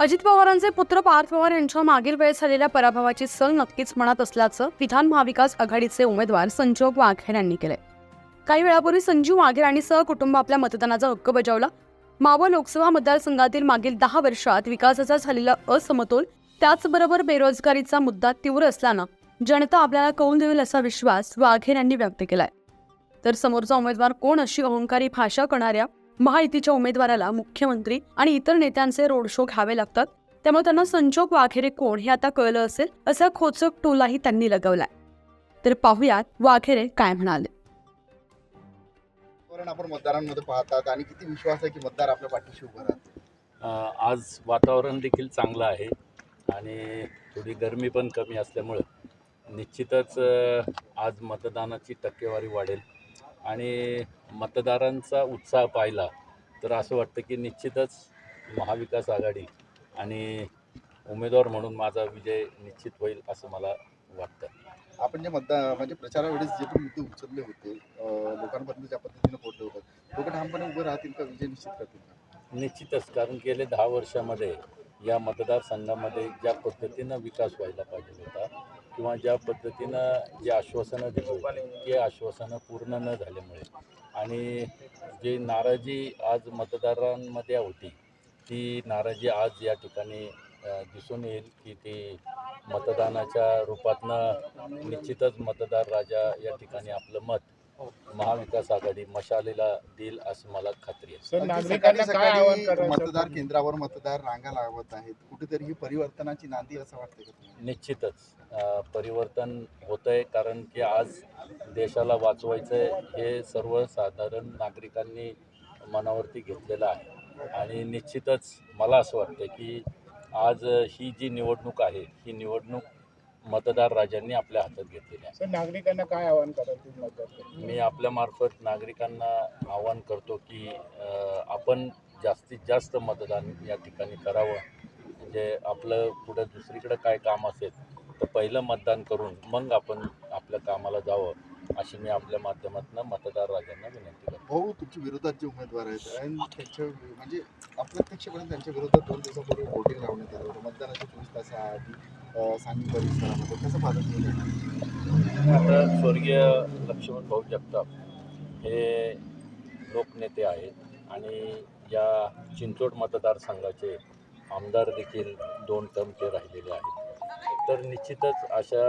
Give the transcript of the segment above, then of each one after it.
अजित पवारांचे पुत्र पार्थ पवार यांच्या मागील वेळेस झालेल्या पराभवाची सल नक्कीच म्हणत असल्याचं विधान महाविकास आघाडीचे उमेदवार संजोग वाघेर यांनी केलंय. काही वेळापूर्वी संजीव वाघेर आणि सहकुटुंब आपल्या मतदानाचा हक्क बजावला. मावळ लोकसभा मतदारसंघातील मागील दहा वर्षात विकासाचा झालेला असमतोल त्याचबरोबर बेरोजगारीचा मुद्दा तीव्र असल्यानं जनता आपल्याला कौल देईल असा विश्वास वाघेर यांनी व्यक्त केलाय. तर समोरचा उमेदवार कोण अशी अहंकारी भाषा करणाऱ्या महायुतीच्या उमेदवाराला मुख्यमंत्री आणि इतर नेत्यांचे रोड शो घ्यावे लागतात. त्यामुळे त्यांना संजोग वाघेरे कोण हे आता कळलं असेल असा खोचक टोलाही त्यांनी लगवलाय. तर पाहुयात वाघेरे काय म्हणाले. आपण मतदारांमध्ये पाहतात आणि किती विश्वास आहे की मतदार आपल्या पाठीशी उभं राहतात? आज वातावरण देखील चांगलं आहे आणि थोडी गरमी पण कमी असल्यामुळं निश्चितच आज मतदानाची टक्केवारी वाढेल. आणि मतदारांचा उत्साह पाहिला तर असं वाटतं की निश्चितच महाविकास आघाडी आणि उमेदवार म्हणून माझा विजय निश्चित होईल असं मला वाटतं. आपण जे मतदार म्हणजे प्रचारावेळेस जे पण मुद्दे उचलले होते लोकांपर्यंत ज्या पद्धतीने पोहोचले होते लोक ठामपणे उभे राहतील का? विजय निश्चित करतील का? निश्चितच कारण गेले दहा वर्षामध्ये या मतदारसंघामध्ये ज्या पद्धतीनं विकास व्हायला पाहिजे होता किंवा ज्या पद्धतीनं जे आश्वासनं दिली ते आश्वासनं पूर्ण न झाल्यामुळे. आणि जी नाराजी आज मतदारांमध्ये होती ती नाराजी आज या ठिकाणी दिसून येईल की ती मतदानाच्या रूपातनं निश्चितच मतदार राजा या ठिकाणी आपलं मत महाविकास आघाडी मशालीला देईल असं मला खात्री आहे. सर अगदी नागरिकांना काय आवाहन करायचं मतदार केंद्रावर मतदार रांगा लावत आहेत. कुठेतरी ही परिवर्तनाची नांदी असं का तुम्हाला? निश्चितच. परिवर्तन होतं आहे कारण की आज देशाला वाचवायचं आहे हे सर्वसाधारण नागरिकांनी मनावरती घेतलेलं आहे. आणि निश्चितच मला असं वाटतं की आज ही जी निवडणूक आहे ही निवडणूक मतदार राजांनी आपल्या हातात घेतलेली आहे सर नागरिकांना काय आवाहन करायचं मतदार मी आपल्यामार्फत नागरिकांना आवाहन करतो की अ, आपण जास्तीत जास्त मतदान या ठिकाणी करावं. म्हणजे आपलं पुढं दुसरीकडं काय काम असेल तर पहिलं मतदान करून मग आपण आपल्या कामाला जावं अशी मी आपल्या माध्यमातून मतदार राजांना विनंती करतो. भाऊ तुमच्या विरोधात जे उमेदवार आहेत आणि त्यांच्या म्हणजे अप्रत्यक्षपणे त्यांच्या विरोधात दोन दिवसापूर्वी वोटिंग लावण्यात आलं होतं. मतदानाच्या चोवीस तासाआधी सांगली परिसरामध्ये कसं पालन केलं आता स्वर्गीय लक्ष्मण भाऊ जगताप हे लोकनेते आहेत आणि या चिंचोड मतदारसंघाचे आमदार देखील दोन टर्मचे राहिलेले आहेत. तर निश्चितच अशा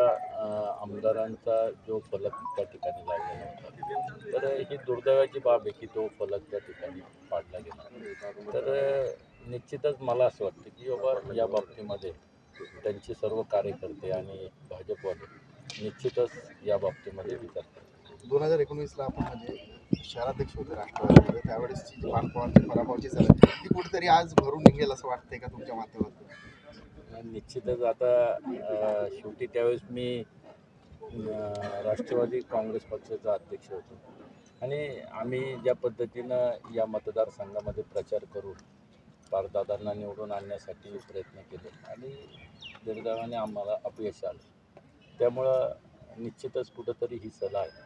आमदारांचा जो फलक त्या ठिकाणी लागलेला होता. तर ही दुर्दैवाची बाब आहे की तो फलक त्या ठिकाणी पाडला गेला. तर निश्चितच मला असं वाटतं की बाबा या बाबतीमध्ये त्यांचे सर्व कार्यकर्ते आणि भाजपवाले निश्चितच या बाबतीमध्ये विचार करतात. दोन हजार एकोणवीसला आपण म्हणजे शहराध्यक्ष होते राष्ट्रवादीमध्ये त्यावेळेसची जी पवारची पराभवाची झाली ती कुठेतरी आज भरून निघेल असं वाटतंय का तुमच्या माध्यमातून? निश्चितच आता शेवटी त्यावेळेस मी राष्ट्रवादी काँग्रेस पक्षाचा अध्यक्ष होतो. आणि आम्ही ज्या पद्धतीनं या मतदारसंघामध्ये प्रचार करून पारदादांना निवडून आणण्यासाठी प्रयत्न केले. आणि दुर्दैवाने आम्हाला अपयश आलं. त्यामुळं निश्चितच कुठंतरी ही सलाह आहे.